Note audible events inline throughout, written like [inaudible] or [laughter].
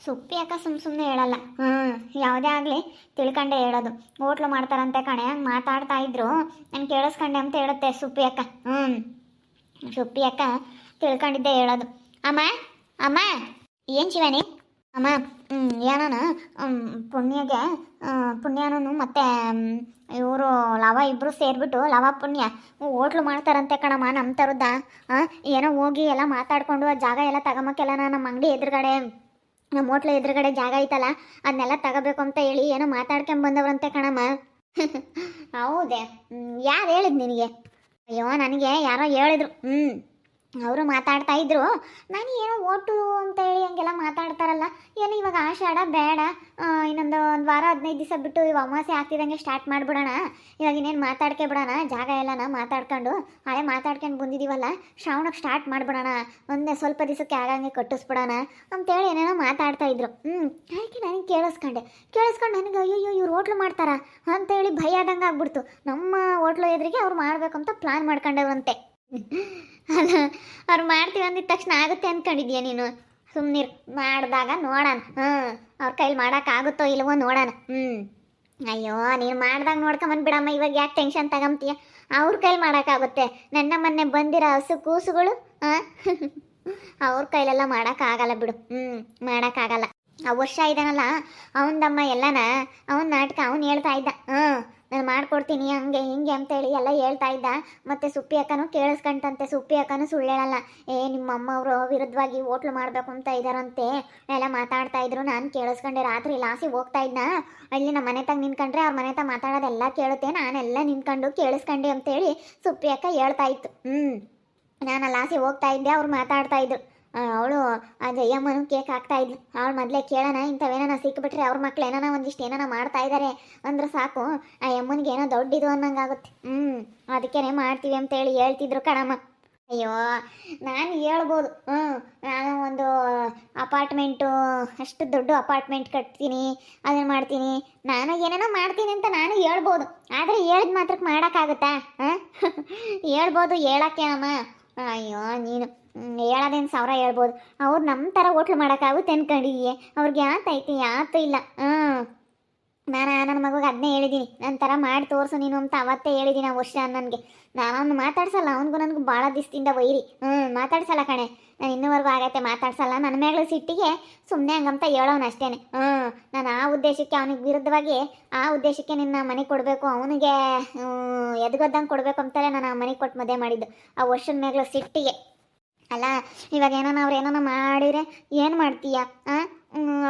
ಸುಪ್ಪಿ ಅಕ್ಕ ಸುಮ್ ಸುಮ್ಮನೆ ಹೇಳಲ್ಲ. ಹ್ಞೂ ಯಾವುದೇ ಆಗಲಿ ತಿಳ್ಕೊಂಡೆ ಹೇಳೋದು. ಹೋಟ್ಲು ಮಾಡ್ತಾರಂತೆ ಕಣೆ ಹಂಗೆ ಮಾತಾಡ್ತಾ ಇದ್ರು. ನಾನು ಕೇಳಿಸ್ಕೊಂಡೆ ಅಂತ ಹೇಳುತ್ತೆ ಸುಪ್ಪಿ ಅಕ್ಕ. ಹ್ಞೂ ಸುಪ್ಪಿ ಅಕ್ಕ ತಿಳ್ಕೊಂಡಿದ್ದೆ ಹೇಳೋದು. ಅಮ್ಮ ಅಮ್ಮ ಏನು ಶಿವಾನಿ? ಅಮ್ಮ ಏನಾನ? ಏನನ ಪುಣ್ಯಗೆ ಪುಣ್ಯನೂ ಮತ್ತೆ ಇವರು ಲವ ಇಬ್ಬರು ಸೇರಿಬಿಟ್ಟು ಲವ ಪುಣ್ಯ. ಹೋಟ್ಲು ಮಾಡ್ತಾರಂತೆ ಕಣಮ್ಮ ನಮ್ಮ ಥರದ್ದ ಏನೋ ಹೋಗಿ ಎಲ್ಲ ಮಾತಾಡ್ಕೊಂಡು ಆ ಜಾಗ ಎಲ್ಲ ತಗೊಂಬಕ್ಕೆಲ್ಲ ನಮ್ಮ ಅಂಗಡಿ ಎದುರುಗಡೆ. ನಮ್ಮ ಹೋಟ್ಲ ಎದುರುಗಡೆ ಜಾಗ ಐತಲ್ಲ ಅದನ್ನೆಲ್ಲ ತಗೋಬೇಕು ಅಂತ ಹೇಳಿ ಏನೋ ಮಾತಾಡ್ಕೊಂಡ್ ಬಂದವ್ರಂತೆ ಕಣಮ್ಮ. [laughs] ಹೌದೇ? ಯಾರು ಹೇಳಿದ್ ನಿನಗೆ? ಅಯ್ಯೋ, ನನಗೆ ಯಾರೋ ಹೇಳಿದ್ರು. ಹ್ಞೂ ಅವರು ಮಾತಾಡ್ತಾ ಇದ್ರು. ನಾನು ಏನೋ ಓಟು ಅಂತ ಹೇಳಿ ಹಂಗೆಲ್ಲ ಮಾತಾಡ್ತಾರಲ್ಲ. ಏನು ಇವಾಗ ಆಷಾಢ, ಬೇಡ. ಇನ್ನೊಂದು ಒಂದು ವಾರ, ಹದಿನೈದು ದಿವಸ ಬಿಟ್ಟು ಇವಾಗ ಅಮಾವಾಸ್ಯೆ ಆಗ್ತಿದ್ದಂಗೆ ಸ್ಟಾರ್ಟ್ ಮಾಡಿಬಿಡೋಣ. ಇವಾಗ ಇನ್ನೇನು ಮಾತಾಡ್ಕೆ ಬಿಡೋಣ, ಜಾಗ ಎಲ್ಲನ ಮಾತಾಡ್ಕೊಂಡು ಹಳೆ ಮಾತಾಡ್ಕೊಂಡು ಬಂದಿದ್ದೀವಲ್ಲ ಶ್ರಾವಣಕ್ಕೆ ಸ್ಟಾರ್ಟ್ ಮಾಡಿಬಿಡೋಣ. ಒಂದೇ ಸ್ವಲ್ಪ ದಿವಸಕ್ಕೆ ಆಗಂಗೆ ಕಟ್ಟಿಸ್ಬಿಡೋಣ ಅಂತೇಳಿ ಏನೇನೋ ಮಾತಾಡ್ತಾ ಇದ್ರು. ಹ್ಞೂ ಅದಕ್ಕೆ ನನಗೆ ಕೇಳಿಸ್ಕೊಂಡೆ. ಕೇಳಿಸ್ಕೊಂಡು ನನಗೆ ಅಯ್ಯೋ ಇವ್ರು ಹೋಟ್ಲು ಮಾಡ್ತಾರಾ? ಅಂತೇಳಿ ಭಯ ಆದಂಗೆ ಆಗ್ಬಿಡ್ತು. ನಮ್ಮ ಹೋಟ್ಲು ಎದುರಿಗೆ ಅವ್ರು ಮಾಡಬೇಕಂತ ಪ್ಲಾನ್ ಮಾಡ್ಕೊಂಡವಂತೆ ಅಲ್ಲ, ಅವ್ರು ಮಾಡ್ತೀವಿ ಅಂದಿದ ತಕ್ಷಣ ಆಗುತ್ತೆ ಅಂದ್ಕೊಂಡಿದ್ಯಾ ನೀನು? ಸುಮ್ಮನಿರು ಮಾಡಿದಾಗ ನೋಡೋಣ. ಹ್ಞೂ ಅವ್ರ ಕೈಲಿ ಮಾಡೋಕ್ಕಾಗುತ್ತೋ ಇಲ್ವೋ ನೋಡೋಣ. ಹ್ಞೂ ಅಯ್ಯೋ, ನೀನು ಮಾಡ್ದಾಗ ನೋಡ್ಕೊಂಬಂದು ಬಿಡಮ್ಮ, ಇವಾಗ ಯಾಕೆ ಟೆನ್ಷನ್ ತಗೊಂತೀಯ ಅವ್ರ ಕೈಲಿ ಮಾಡೋಕ್ಕಾಗುತ್ತೆ ನನ್ನ ಮೊನ್ನೆ ಬಂದಿರೋ ಹಸು ಕೂಸುಗಳು ಹಾಂ ಅವ್ರ ಕೈಲೆಲ್ಲ ಮಾಡೋಕ್ಕಾಗಲ್ಲ ಬಿಡು. ಹ್ಞೂ ಮಾಡೋಕ್ಕಾಗಲ್ಲ ಆ ವರ್ಷ ಇದ್ದಾನಲ್ಲ ಅವನದಮ್ಮ ಎಲ್ಲನ, ಅವನ ನಾಟಕ, ಅವ್ನು ಹೇಳ್ತಾ ಇದ್ದ. ಹ್ಞೂ ನಾನು ಮಾಡ್ಕೊಡ್ತೀನಿ, ಹಂಗೆ, ಹಿಂಗೆ ಅಂತೇಳಿ ಎಲ್ಲ ಹೇಳ್ತಾ ಇದ್ದ. ಮತ್ತೆ ಸುಪ್ಪಿ ಅಕ್ಕನೂ ಕೇಳಿಸ್ಕೊಂತಂತೆ ಸುಪ್ಪಿ ಅಕ್ಕನೂ ಸುಳ್ಳು ಹೇಳಲ್ಲ ಏ ನಿಮ್ಮ ಅಮ್ಮ ಅವರು ವಿರುದ್ಧವಾಗಿ ಹೋಟ್ಲು ಮಾಡಬೇಕು ಅಂತ ಇದ್ದಾರಂತೆ ಎಲ್ಲ ಮಾತಾಡ್ತಾ ಇದ್ರು. ನಾನು ಕೇಳಿಸ್ಕೊಂಡೆ. ರಾತ್ರಿ ಲಾಸಿ ಹೋಗ್ತಾ ಇದ್ದ ಅಲ್ಲಿ ನಮ್ಮ ಮನೆ ತಂಗ ನಿಂತ್ಕೊಂಡ್ರೆ ಅವ್ರ ಮನೆ ತಂಗ ಮಾತಾಡೋದೆಲ್ಲ ಕೇಳುತ್ತೆ. ನಾನೆಲ್ಲ ನಿಂತ್ಕೊಂಡು ಕೇಳಿಸ್ಕೊಂಡೆ ಅಂತೇಳಿ ಸುಪ್ಪಿ ಅಕ್ಕ ಹೇಳ್ತಾ ಇತ್ತು. ಹ್ಞೂ ನಾನು ಲಾಸಿ ಹೋಗ್ತಾ ಇದ್ದೆ. ಅವ್ರು ಮಾತಾಡ್ತಾ ಇದ್ರು. ಅವಳು ಆ ಜಯಮ್ಮನು ಕೇಕ್ ಹಾಕ್ತಾ ಇದ್ಲು. ಅವಳು ಮೊದಲೇ ಕೇಳೋಣ ಇಂಥವೇನ ಸಿಕ್ಬಿಟ್ರೆ ಅವ್ರ ಮಕ್ಳು ಏನಾನ ಒಂದಿಷ್ಟು ಏನಾನ ಮಾಡ್ತಾ ಇದ್ದಾರೆ ಅಂದ್ರೆ ಸಾಕು. ಆ ಯಮ್ಮನಿಗೆ ಏನೋ ದೊಡ್ಡಿದು ಅನ್ನಂಗಾಗುತ್ತೆ. ಹ್ಞೂ ಅದಕ್ಕೇನೆ ಮಾಡ್ತೀವಿ ಅಂತೇಳಿ ಹೇಳ್ತಿದ್ರು ಕಣಮ್ಮ. ಅಯ್ಯೋ, ನಾನು ಹೇಳ್ಬೋದು. ಹ್ಞೂ ನಾನು ಒಂದು ಅಪಾರ್ಟ್ಮೆಂಟು, ಅಷ್ಟು ದೊಡ್ಡ ಅಪಾರ್ಟ್ಮೆಂಟ್ ಕಟ್ತೀನಿ ಅದನ್ನ ಮಾಡ್ತೀನಿ. ನಾನು ಏನೇನೋ ಮಾಡ್ತೀನಿ ಅಂತ ನಾನು ಹೇಳ್ಬೋದು. ಆದರೆ ಹೇಳಿದ ಮಾತ್ರಕ್ಕೆ ಮಾಡೋಕ್ಕಾಗುತ್ತಾ? ಹಾಂ? [laughs] ಹೇಳ್ಬೋದು ಹೇಳಕ್ಕೇನಮ್ಮ ಅಯ್ಯೋ, ನೀನು. ಹೇಳೋದೇನು ಸಾವಿರ ಹೇಳ್ಬೋದು. ಅವ್ರು ನಮ್ಮ ಥರ ಹೋಟ್ಲು ಮಾಡೋಕ್ಕಾಗುತ್ತೆ ಅನ್ಕೊಂಡಿದೀಯ. ಅವ್ರಿಗೆ ಯಾತೈತಿ ಯಾತೂ ಇಲ್ಲ. ಹ್ಞೂ ನಾನು ನನ್ನ ಮಗುಗೆ ಅದನ್ನೇ ಹೇಳಿದ್ದೀನಿ ನನ್ನ ಥರ ಮಾಡಿ ತೋರಿಸು ನೀನು ಅಂತ ಅವತ್ತೇ ಹೇಳಿದ್ದೀನಿ ಆ ವರ್ಷ ನನಗೆ ನಾನು ಅವ್ನು ಮಾತಾಡ್ಸಲ್ಲ, ಅವನಿಗೂ ನನಗೂ ಭಾಳ ದಿಸ್ತಿಂದ ವೈರಿ ಹ್ಞೂ ಮಾತಾಡ್ಸಲ್ಲ ಕಣೆ. ನಾನು ಇನ್ನೂವರೆಗೂ ಆಗೈತೆ, ಮಾತಾಡ್ಸಲ್ಲ. ನನ್ನ ಮೇಗಳ ಸಿಟ್ಟಿಗೆ ಸುಮ್ಮನೆ ಹಂಗಂತ ಹೇಳೋನು ಅಷ್ಟೇ ಹ್ಞೂ ನಾನು ಆ ಉದ್ದೇಶಕ್ಕೆ ಅವನಿಗೆ ವಿರುದ್ಧವಾಗಿ ಆ ಉದ್ದೇಶಕ್ಕೆ ನಿನ್ನ ಮನೆ ಕೊಡಬೇಕು, ಅವನಿಗೆ ಎದ್ಗೊದ್ದಂಗೆ ಕೊಡಬೇಕು ಅಂತಲೇ ನಾನು ಆ ಮನೆ ಕೊಟ್ಟು ಮದುವೆ ಮಾಡಿದ್ದು ಆ ವರ್ಷದ ಮೇಗಳ ಸಿಟ್ಟಿಗೆ. ಅಲ್ಲ ಇವಾಗ ಏನೋ ಅವ್ರು ಏನೋ ಮಾಡಿದ್ರೆ ಏನು ಮಾಡ್ತೀಯ ಆ?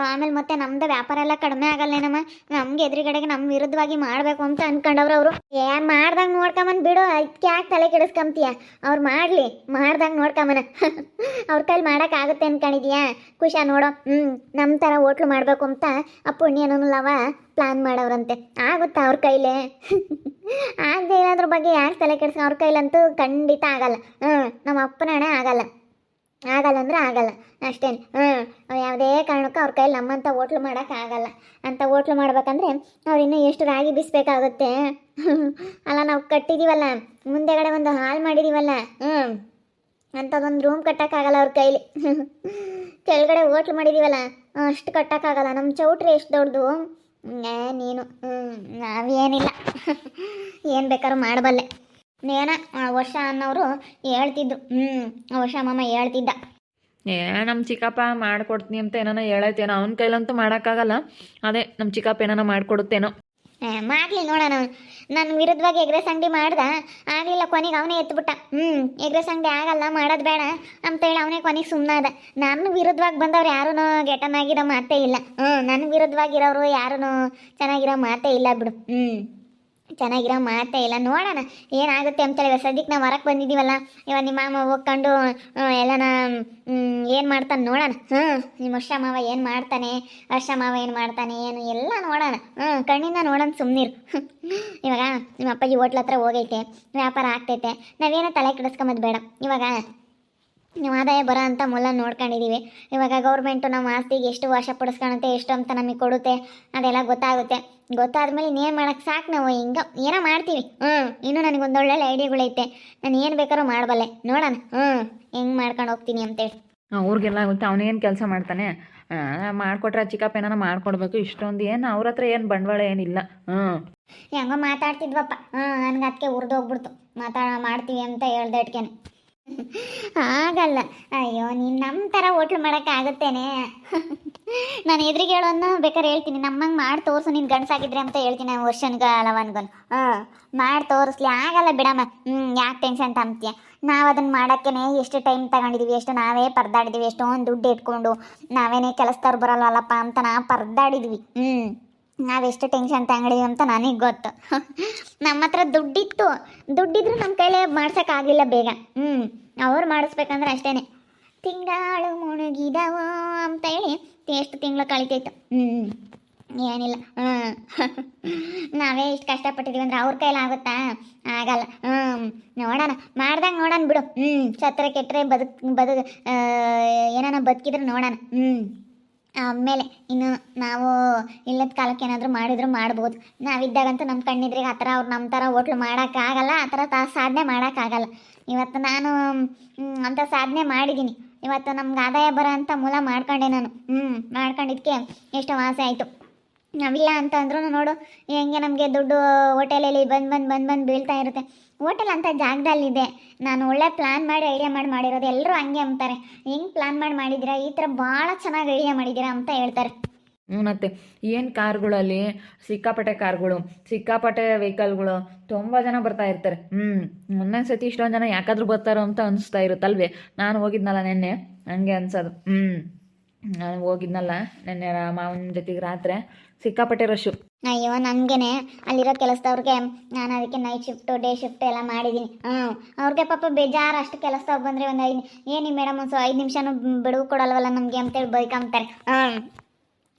ಆಮೇಲೆ ಮತ್ತೆ ನಮ್ದು ವ್ಯಾಪಾರ ಎಲ್ಲ ಕಡಿಮೆ ಆಗಲ್ಲೇನಮ್ಮ ನಮ್ಗೆ ಎದುರುಗಡೆಗೆ ನಮ್ಮ ವಿರುದ್ಧವಾಗಿ ಮಾಡಬೇಕು ಅಂತ ಅನ್ಕೊಂಡವ್ರು ಅವರು. ಏನ್ ಮಾಡ್ದಂಗೆ ನೋಡ್ಕೊಂಬನ್ ಬಿಡು ಅದಕ್ಕೆ ಯಾಕೆ ತಲೆ ಕೆಡಿಸ್ಕೊಂತೀಯ ಅವ್ರು ಮಾಡಲಿ, ಮಾಡ್ದಂಗೆ ನೋಡ್ಕೊಂಬನ [laughs] ಅವ್ರ ಕೈಲಿ ಮಾಡೋಕ್ಕಾಗುತ್ತೆ ಅನ್ಕೊಂಡಿದ್ಯಾ? ಖುಷಾ ನೋಡೋ ಹ್ಞೂ ನಮ್ಮ ಥರ ಹೋಟ್ಲು ಮಾಡಬೇಕು ಅಂತ ಆ ಪುಣ್ಯನಲ್ಲವ ಲವ ಪ್ಲಾನ್ ಮಾಡೋರಂತೆ ಆಗುತ್ತಾ ಅವ್ರ ಕೈಲೇ? [laughs] ಆಗದೆ ಏನಾದ್ರ ಬಗ್ಗೆ ಯಾಕೆ ತಲೆ ಕೆಡಿಸ್ಕೊ ಅವ್ರ ಕೈಲಂತೂ ಖಂಡಿತ ಆಗಲ್ಲ. ಹ್ಞೂ ನಮ್ಮ ಅಪ್ಪನ ಹಣೆ ಆಗಲ್ಲ. ಆಗಲ್ಲ ಅಂದ್ರೆ ಆಗಲ್ಲ. ಅಷ್ಟೇನು. ಹ್ಞೂ ಯಾವುದೇ ಕಾರಣಕ್ಕೂ ಅವ್ರ ಕೈಲಿ ನಮ್ಮಂಥ ಓಟ್ಲು ಮಾಡೋಕ್ಕಾಗಲ್ಲ ಅಂಥ ಹೋಟ್ಲು ಮಾಡ್ಬೇಕಂದ್ರೆ ಅವ್ರು ಇನ್ನೂ ಎಷ್ಟು ರಾಗಿ ಬಿಸ್ಬೇಕಾಗುತ್ತೆ? ಅಲ್ಲ, ನಾವು ಕಟ್ಟಿದ್ದೀವಲ್ಲ ಮುಂದೆಗಡೆ ಒಂದು ಹಾಲ್ ಮಾಡಿದ್ದೀವಲ್ಲ ಹ್ಞೂ ಅಂಥದ್ದೊಂದು ರೂಮ್ ಕಟ್ಟೋಕ್ಕಾಗಲ್ಲ ಅವ್ರ ಕೈಲಿ. ಕೆಳಗಡೆ ಓಟ್ಲು ಮಾಡಿದ್ದೀವಲ್ಲ ಅಷ್ಟು ಕಟ್ಟೋಕ್ಕಾಗಲ್ಲ ನಮ್ಮ ಚೌಟ್ರಿ ಎಷ್ಟು ದೊಡ್ಡದು? ನೀನು. ಹ್ಞೂ ನಾವೇನಿಲ್ಲ ಏನು ಬೇಕಾದ್ರೂ ಮಾಡಬಲ್ಲೆ. ನೇನ ವರ್ಷ ಅನ್ನೋರು ಹೇಳ್ತಿದ್ರು. ಹ್ಞೂ ವರ್ಷ ಮಾಮ ಹೇಳ್ತಿದ್ದ. ಏ ನಮ್ಮ ಚಿಕ್ಕಪ್ಪ ಮಾಡ್ಕೊಡ್ತೀನಿ ಅಂತ ಏನಾನ ಹೇಳೈತೇನೋ ಅವನ ಕೈಲಂತೂ ಮಾಡೋಕ್ಕಾಗಲ್ಲ. ಅದೇ ನಮ್ಮ ಚಿಕ್ಕಪ್ಪ ಏನಾನ ಮಾಡ್ಕೊಡುತ್ತೇನೋ. ಮಾಡ್ಲಿ ನೋಡೋಣ. ನನ್ನ ವಿರುದ್ಧವಾಗಿ ಎಗ್ರೆಸ್ ಅಂಗಡಿ ಮಾಡ್ದ ಆಗಲಿಲ್ಲ ಕೊನೆಗೆ ಅವನೇ ಎತ್ಬಿಟ್ಟ. ಹ್ಞೂ ಎಗ್ರೆಸ್ ಅಂಗಡಿ ಆಗಲ್ಲ ಮಾಡೋದು ಬೇಡ ಅಂತ ಹೇಳಿ ಅವನೇ ಕೊನೆಗೆ ಸುಮ್ಮನಾದ ನನ್ನ ವಿರುದ್ಧವಾಗಿ ಬಂದವ್ರು ಯಾರೂ ಗೆಟನಾಗಿರೋ ಮಾತೇ ಇಲ್ಲ. ಹ್ಞೂ ನನ್ನ ವಿರುದ್ಧವಾಗಿರೋರು ಯಾರೂ ಚೆನ್ನಾಗಿರೋ ಮಾತೇ ಇಲ್ಲ ಬಿಡು. ಹ್ಞೂ ಚೆನ್ನಾಗಿರೋ ಮಾತೇ ಇಲ್ಲ. ನೋಡೋಣ, ಏನಾಗುತ್ತೆ ಅಂತೇಳಿ ಸದ್ಯಕ್ಕೆ ನಾವು ಹೊರಗೆ ಬಂದಿದ್ದೀವಲ್ಲ, ಇವಾಗ ನಿಮ್ಮ ಮಾಮ ಹೋಗ್ಕೊಂಡು ಎಲ್ಲನ ಏನು ಮಾಡ್ತಾನೆ ನೋಡೋಣ. ಹ್ಞೂ ನಿಮ್ಮ ವರ್ಷ ಮಾವ ಏನು ಮಾಡ್ತಾನೆ? ವರ್ಷ ಮಾವ ಏನು ಮಾಡ್ತಾನೆ? ಏನು? ಎಲ್ಲ ನೋಡೋಣ. ಹ್ಞೂ ಕಣ್ಣಿಂದ ನೋಡೋಣ ಸುಮ್ಮನಿರು [laughs] ಇವಾಗ ನಿಮ್ಮ ಅಪ್ಪಾಜಿ ಹೋಟ್ಲ ಹತ್ರ ಹೋಗೈತೆ. ವ್ಯಾಪಾರ ಆಗ್ತೈತೆ. ನಾವೇನೋ ತಲೆ ಕೆಡಿಸ್ಕೊಂಬದು ಬೇಡ. ಇವಾಗ ನೀವು ಆದಾಯ ಬರೋ ಅಂತ ಮೊಲ ನೋಡ್ಕೊಂಡಿದ್ದೀವಿ ಇವಾಗ ಗೌರ್ಮೆಂಟು ನಮ್ಮ ಆಸ್ತಿಗೆ ಎಷ್ಟು ವಶ ಪಡಿಸ್ಕೊಳುತ್ತೆ ಎಷ್ಟು ಅಂತ ನಮಗೆ ಕೊಡುತ್ತೆ ಅದೆಲ್ಲ ಗೊತ್ತಾಗುತ್ತೆ. ಗೊತ್ತಾದ್ಮೇಲೆ ಇನ್ನೇನು ಮಾಡೋಕ್ಕೆ ಸಾಕು ನಾವು? ಹಿಂಗೆ ಏನೋ ಮಾಡ್ತೀವಿ. ಹ್ಞೂ ಇನ್ನೂ ನನಗೆ ಒಂದೊಳ್ಳೆ ಐಡಿಯಾಗಳೈತೆ. ನಾನು ಏನು ಬೇಕಾದ್ರೂ ಮಾಡಬಲ್ಲೆ. ನೋಡೋಣ. ಹ್ಞೂ ಹೆಂಗೆ ಮಾಡ್ಕೊಂಡು ಹೋಗ್ತೀನಿ ಅಂತೇಳಿ. ಅವ್ರಿಗೆಲ್ಲ ಗೊತ್ತಾ ಅವನೇನು ಕೆಲಸ ಮಾಡ್ತಾನೆ? ಮಾಡಿಕೊಟ್ರೆ ಚಿಕ್ಕಪ್ಪ ಏನಾನ ಮಾಡ್ಕೊಡ್ಬೇಕು. ಇಷ್ಟೊಂದು ಏನು ಅವ್ರ ಹತ್ರ ಏನು ಬಂಡವಾಳ ಏನಿಲ್ಲ. ಹ್ಞೂ ಹೆಂಗೋ ಮಾತಾಡ್ತಿದ್ವಪ್ಪ. ಹಾಂ ನನಗೆ ಅದಕ್ಕೆ ಉರಿದೋಗ್ಬಿಡ್ತು ಮಾತಾಡ ಮಾಡ್ತೀವಿ ಅಂತ ಹೇಳ್ದೆ ಇಟ್ಕೇನೆ ಆಗಲ್ಲ. ಅಯ್ಯೋ, ನೀನು ನಮ್ಮ ಥರ ಹೋಟ್ಲು ಮಾಡೋಕ್ಕಾಗುತ್ತೇನೆ ನಾನು ಎದುರಿಗೆ ಹೇಳೋನ್ನ ಬೇಕಾದ್ರೆ ಹೇಳ್ತೀನಿ. ನಮ್ಮಂಗೆ ಮಾಡಿ ತೋರಿಸು, ನೀನು ಗಂಡಸಾಗಿದ್ರೆ ಅಂತ ಹೇಳ್ತೀನಿ ವರ್ಷನ್ಗಳವನ್ಗನು ಹಾಂ, ಮಾಡಿ ತೋರಿಸ್ಲಿ. ಆಗಲ್ಲ ಬಿಡಮ್ಮ. ಹ್ಞೂ ಯಾಕೆ ಟೆನ್ಷನ್ ತಮ್ತೀಯ? ನಾವು ಅದನ್ನು ಮಾಡಕ್ಕೇನೆ ಎಷ್ಟು ಟೈಮ್ ತಗೊಂಡಿದೀವಿ, ಎಷ್ಟು ನಾವೇ ಪರ್ದಾಡಿದ್ವಿ, ಎಷ್ಟೊಂದು ದುಡ್ಡು ಇಟ್ಕೊಂಡು, ನಾವೇನೇ ಕೆಲಸದವ್ರು ಬರಲ್ವಲ್ಲಪ್ಪ ಅಂತ ನಾವು ಪರ್ದಾಡಿದ್ವಿ. ಹ್ಞೂ ನಾವೆಷ್ಟು ಟೆನ್ಷನ್ ತಂಗಡಿ ಅಂತ ನನಗೆ ಗೊತ್ತು. ನಮ್ಮ ಹತ್ರ ದುಡ್ಡಿತ್ತು. ದುಡ್ಡಿದ್ರು ನಮ್ಮ ಕೈಲೇ ಮಾಡ್ಸೋಕ್ಕಾಗಿಲ್ಲ ಬೇಗ. ಹ್ಞೂ ಅವ್ರು ಮಾಡಿಸ್ಬೇಕಂದ್ರೆ ಅಷ್ಟೇ ತಿಂಗಳು ಮುಳುಗಿದವ ಅಂತ ಹೇಳಿ ಎಷ್ಟು ತಿಂಗಳು ಕಳಿತೈತು. ಹ್ಞೂ ಏನಿಲ್ಲ. ಹ್ಞೂ ನಾವೇ ಇಷ್ಟು ಕಷ್ಟಪಟ್ಟಿದ್ದೀವಿ ಅಂದ್ರೆ ಅವ್ರ ಕೈಲಿ ಆಗುತ್ತಾ? ಆಗಲ್ಲ. ಹ್ಞೂ ನೋಡೋಣ. ಮಾಡ್ದಂಗೆ ನೋಡೋಣ ಬಿಡು. ಹ್ಞೂ ಸತ್ರ ಕೆಟ್ಟರೆ ಬದುಕ್, ಬದುಕು ಏನಾನ ಬದುಕಿದ್ರೆ ನೋಡೋಣ. ಹ್ಞೂ ಆಮೇಲೆ ಇನ್ನು ನಾವು ಇಲ್ಲದ ಕಾಲಕ್ಕೆ ಏನಾದರೂ ಮಾಡಿದ್ರು ಮಾಡ್ಬೋದು. ನಾವಿದ್ದಾಗಂತೂ ನಮ್ಮ ಕಣ್ಣಿದ್ರಿಗೆ ಆ ಥರ ಅವ್ರು ನಮ್ಮ ಥರ ಹೋಟ್ಲು ಮಾಡೋಕ್ಕಾಗಲ್ಲ, ಆ ಥರ ತಾ, ಸಾಧನೆ ಮಾಡೋಕ್ಕಾಗಲ್ಲ. ಇವತ್ತು ನಾನು ಅಂಥ ಸಾಧನೆ ಮಾಡಿದ್ದೀನಿ ಇವತ್ತು ನಮ್ಗೆ ಆದಾಯ ಬರೋ ಅಂಥ ಮೂಲ ಮಾಡ್ಕೊಂಡೆ ನಾನು. ಹ್ಞೂ ಮಾಡ್ಕೊಂಡಿದ್ದಕ್ಕೆ ಎಷ್ಟು ಆಸೆ ಆಯಿತು. ನಾವಿಲ್ಲ ಅಂತ ಅಂದ್ರೂ ನೋಡು, ಹೆಂಗೆ ನಮಗೆ ದುಡ್ಡು ಹೋಟೆಲಲ್ಲಿ ಬಂದು ಬಂದು ಬಂದು ಬಂದು ಬೀಳ್ತಾ ಇರುತ್ತೆ. ಹೋಟೆಲ್ ಅಂತ ಜಾಗದಲ್ಲಿದೆ. ನಾನು ಒಳ್ಳೆ ಪ್ಲ್ಯಾನ್ ಮಾಡಿ ಐಡಿಯಾ ಮಾಡಿ ಮಾಡಿರೋದು ಎಲ್ಲರೂ ಹಂಗೆ ಅಂತಾರೆ ಹೆಂಗೆ ಪ್ಲ್ಯಾನ್ ಮಾಡಿ ಮಾಡಿದ್ದೀರಾ? ಈ ಥರ ಭಾಳ ಚೆನ್ನಾಗಿ ಐಡಿಯಾ ಮಾಡಿದ್ದೀರಾ ಅಂತ ಹೇಳ್ತಾರೆ. ಮತ್ತು ಏನು ಕಾರ್ಗಳಲ್ಲಿ? ಸಿಕ್ಕಾಪಟ್ಟೆ ಕಾರ್ಗಳು. ಸಿಕ್ಕಾಪಟ್ಟೆ ವೆಹಿಕಲ್ಗಳು ತುಂಬ ಜನ ಬರ್ತಾ ಇರ್ತಾರೆ. ಹ್ಞೂ ಒಂದೊಂದು ಸತಿ ಇಷ್ಟೊಂದು ಜನ ಯಾಕಾದ್ರೂ ಬರ್ತಾರೋ ಅಂತ ಅನಿಸ್ತಾ ಇರುತ್ತಲ್ವೇ? ನಾನು ಹೋಗಿದ್ನಲ್ಲ ನೆನ್ನೆ. ಹಂಗೆ ಅನ್ಸೋದು. ಹ್ಞೂ ನಾನು ಹೋಗಿದ್ನಲ್ಲ ನೆನ್ನೆ ಮಾವನ ಜೊತೆಗೆ ರಾತ್ರಿ. ಸಿಕ್ಕಾಪಟ್ಟೆ ರಶ್ಶು ಅಯ್ಯೋ, ನನಗೇನೆ ಅಲ್ಲಿರೋ ಕೆಲಸದವ್ರಿಗೆ ನಾನು ಅದಕ್ಕೆ ನೈಟ್ ಶಿಫ್ಟು ಡೇ ಶಿಫ್ಟ್ ಎಲ್ಲ ಮಾಡಿದ್ದೀನಿ ಹ್ಞೂ ಅವ್ರಿಗೆ ಪಾಪ ಬೇಜಾರು ಅಷ್ಟು ಕೆಲಸದವ್ರು ಬಂದರೆ ಒಂದು ಐದು ಏನು ಮೇಡಮ್ ಒಂದು ಐದು ನಿಮಿಷನೂ ಬಿಡುವು ಕೊಡಲ್ವಲ್ಲ ನಮಗೆ ಅಂತೇಳಿ ಬೈಕಂತಾರೆ ಹ್ಞೂ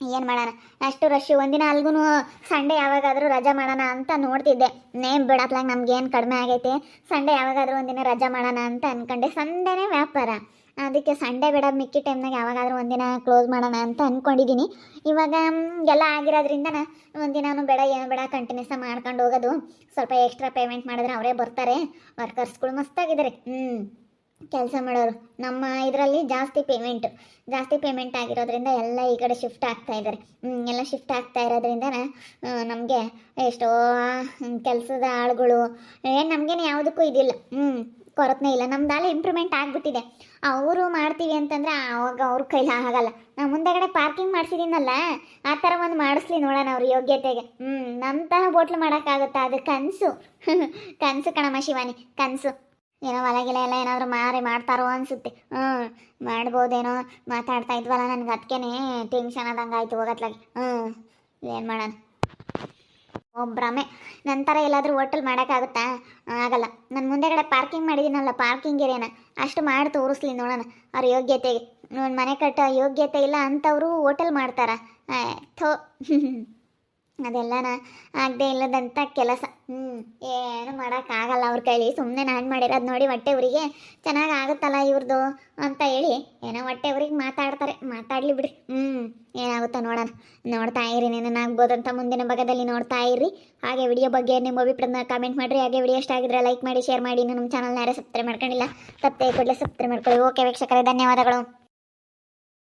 ಏನು ಮಾಡೋಣ? ಅಷ್ಟು ರಶ್ಶು ಒಂದಿನ ಅಲ್ಗೂ ಸಂಡೇ ಯಾವಾಗಾದರೂ ರಜಾ ಮಾಡೋಣ ಅಂತ ನೋಡ್ತಿದ್ದೆ. ನೇಮ್ ಬಿಡತ್ಲಾಗ ನಮ್ಗೇನು ಕಡಿಮೆ ಆಗೈತೆ. ಸಂಡೇ ಯಾವಾಗಾದರೂ ಒಂದಿನ ರಜಾ ಮಾಡೋಣ ಅಂತ ಅಂದ್ಕೊಂಡೆ ಸಂಡೇನೇ ವ್ಯಾಪಾರ. ಅದಕ್ಕೆ ಸಂಡೇ ಬೇಡ ಮಿಕ್ಕಿ ಟೈಮ್ನಾಗ ಯಾವಾಗಾದರೂ ಒಂದಿನ ಕ್ಲೋಸ್ ಮಾಡೋಣ ಅಂತ ಅಂದ್ಕೊಂಡಿದ್ದೀನಿ ಇವಾಗ ಎಲ್ಲ ಆಗಿರೋದ್ರಿಂದ ಒಂದಿನೂ ಬೇಡ, ಏನು ಬೇಡ ಕಂಟಿನ್ಯೂಸ್ ಮಾಡ್ಕೊಂಡು ಹೋಗೋದು. ಸ್ವಲ್ಪ ಎಕ್ಸ್ಟ್ರಾ ಪೇಮೆಂಟ್ ಮಾಡಿದ್ರೆ ಅವರೇ ಬರ್ತಾರೆ. ವರ್ಕರ್ಸ್ಗಳು ಮಸ್ತಾಗಿದ್ದಾರೆ ಹ್ಞೂ ಕೆಲಸ ಮಾಡೋರು. ನಮ್ಮ ಇದರಲ್ಲಿ ಜಾಸ್ತಿ ಪೇಮೆಂಟ್ ಜಾಸ್ತಿ ಪೇಮೆಂಟ್ ಆಗಿರೋದ್ರಿಂದ ಎಲ್ಲ ಈ ಕಡೆ ಶಿಫ್ಟ್ ಆಗ್ತಾ ಇದ್ದಾರೆ ಎಲ್ಲ ಶಿಫ್ಟ್ ಆಗ್ತಾ ಇರೋದ್ರಿಂದ ನಮಗೆ ಎಷ್ಟೋ ಕೆಲಸದ ಆಳುಗಳು, ಏನು ನಮಗೇನು ಯಾವುದಕ್ಕೂ ಇದಿಲ್ಲ. ಹ್ಞೂ ಕೊರತೆನೇ ಇಲ್ಲ. ನಮ್ದಾಲ ಇಂಪ್ರೂವ್ಮೆಂಟ್ ಆಗಿಬಿಟ್ಟಿದೆ. ಅವರು ಮಾಡ್ತೀವಿ ಅಂತಂದ್ರೆ ಆವಾಗ ಅವ್ರ ಕೈಲಿ ಆಗಲ್ಲ. ನಾವು ಮುಂದೆಗಡೆ ಪಾರ್ಕಿಂಗ್ ಮಾಡಿಸಿದ್ದೀನಲ್ಲ ಆ ಥರ ಒಂದು ಮಾಡಿಸ್ಲಿ ನೋಡೋಣ ಅವ್ರ ಯೋಗ್ಯತೆಗೆ. ಹ್ಞೂ ನಮ್ಮ ಥರ ಬೋಟ್ಲು ಮಾಡೋಕ್ಕಾಗುತ್ತಾ? ಅದು ಕನಸು. [laughs] ಕನಸು ಕಣಮ್ಮ ಶಿವಾನಿ, ಕನಸು. ಏನೋ ಹೊಲಗಿಲ ಎಲ್ಲ ಏನಾದರೂ ಮಾರಿ ಮಾಡ್ತಾರೋ ಅನಿಸುತ್ತೆ. ಹ್ಞೂ ಮಾಡ್ಬೋದೇನೋ ಮಾತಾಡ್ತಾ ಇದ್ವಲ್ಲ ನನಗೆ ಅದಕ್ಕೇನೆ ಟೆನ್ಷನ್ ಆದಂಗೆ ಆಯಿತು ಹೋಗತ್ಲಾಗಿ. ಹ್ಞೂ ಏನು ಮಾಡೋಣ? ಒಬ್ರಮೆ. ನಂತರ ಎಲ್ಲಾದರೂ ಹೋಟೆಲ್ ಮಾಡೋಕ್ಕಾಗುತ್ತಾ? ಆಗಲ್ಲ. ನಾನು ಮುಂದೆಗಡೆ ಪಾರ್ಕಿಂಗ್ ಮಾಡಿದ್ದೀನಲ್ಲ ಪಾರ್ಕಿಂಗ್ ಏರಿಯಾನ. ಅಷ್ಟು ಮಾಡಿ ತೋರಿಸ್ಲಿ ನೋಡೋಣ. ಅವ್ರ ಯೋಗ್ಯತೆಗೆ. ಮನೆ ಕಟ್ಟೋ ಯೋಗ್ಯತೆ ಇಲ್ಲ ಅಂಥವರು ಹೋಟೆಲ್ ಮಾಡ್ತಾರ. ಥೋ. [laughs] ಅದೆಲ್ಲನ ಆಗದೆ ಇಲ್ಲದಂಥ ಕೆಲಸ. ಹ್ಞೂ ಏನು ಮಾಡೋಕ್ಕಾಗಲ್ಲ ಅವ್ರ ಕೈಲಿ. ಸುಮ್ಮನೆ ನಾನು ಮಾಡಿರೋದು ನೋಡಿ ಹೊಟ್ಟೆ ಊರಿಗೆ ಚೆನ್ನಾಗಿ ಆಗುತ್ತಲ್ಲ ಇವ್ರದ್ದು ಅಂತ ಹೇಳಿ ಏನೋ ಹೊಟ್ಟೆ ಊರಿಗೆ ಮಾತಾಡ್ತಾರೆ. ಮಾತಾಡಲಿ ಬಿಡಿ ಹ್ಞೂ ಏನಾಗುತ್ತೋ ನೋಡೋಣ. ನೋಡ್ತಾ ಇರಿ ಏನಾಗ್ಬೋದು ಅಂತ ಮುಂದಿನ ಭಾಗದಲ್ಲಿ ನೋಡ್ತಾ ಇರಿ. ಹಾಗೆ ವಿಡಿಯೋ ಬಗ್ಗೆ ನಿಮ್ಮ ಅಭಿಪ್ರಾಯನ ಕಾಮೆಂಟ್ ಮಾಡಿರಿ. ಹಾಗೆ ವಿಡಿಯೋ ಇಷ್ಟ ಆಗಿದ್ರೆ ಲೈಕ್ ಮಾಡಿ ಶೇರ್ ಮಾಡಿ. ಇನ್ನು ನಮ್ಮ ಚಾನಲ್ನ ಯಾರೇ ಸಬ್ಸ್ಕ್ರೈಬ್ ಮಾಡ್ಕೊಂಡಿಲ್ಲ ತಪ್ಪೇ ಕೂಡಲೇ ಸಬ್ಸ್ಕ್ರೈಬ್ ಮಾಡ್ಕೊಳ್ಳಿ. ಓಕೆ ವೀಕ್ಷಕರೇ, ಧನ್ಯವಾದಗಳು.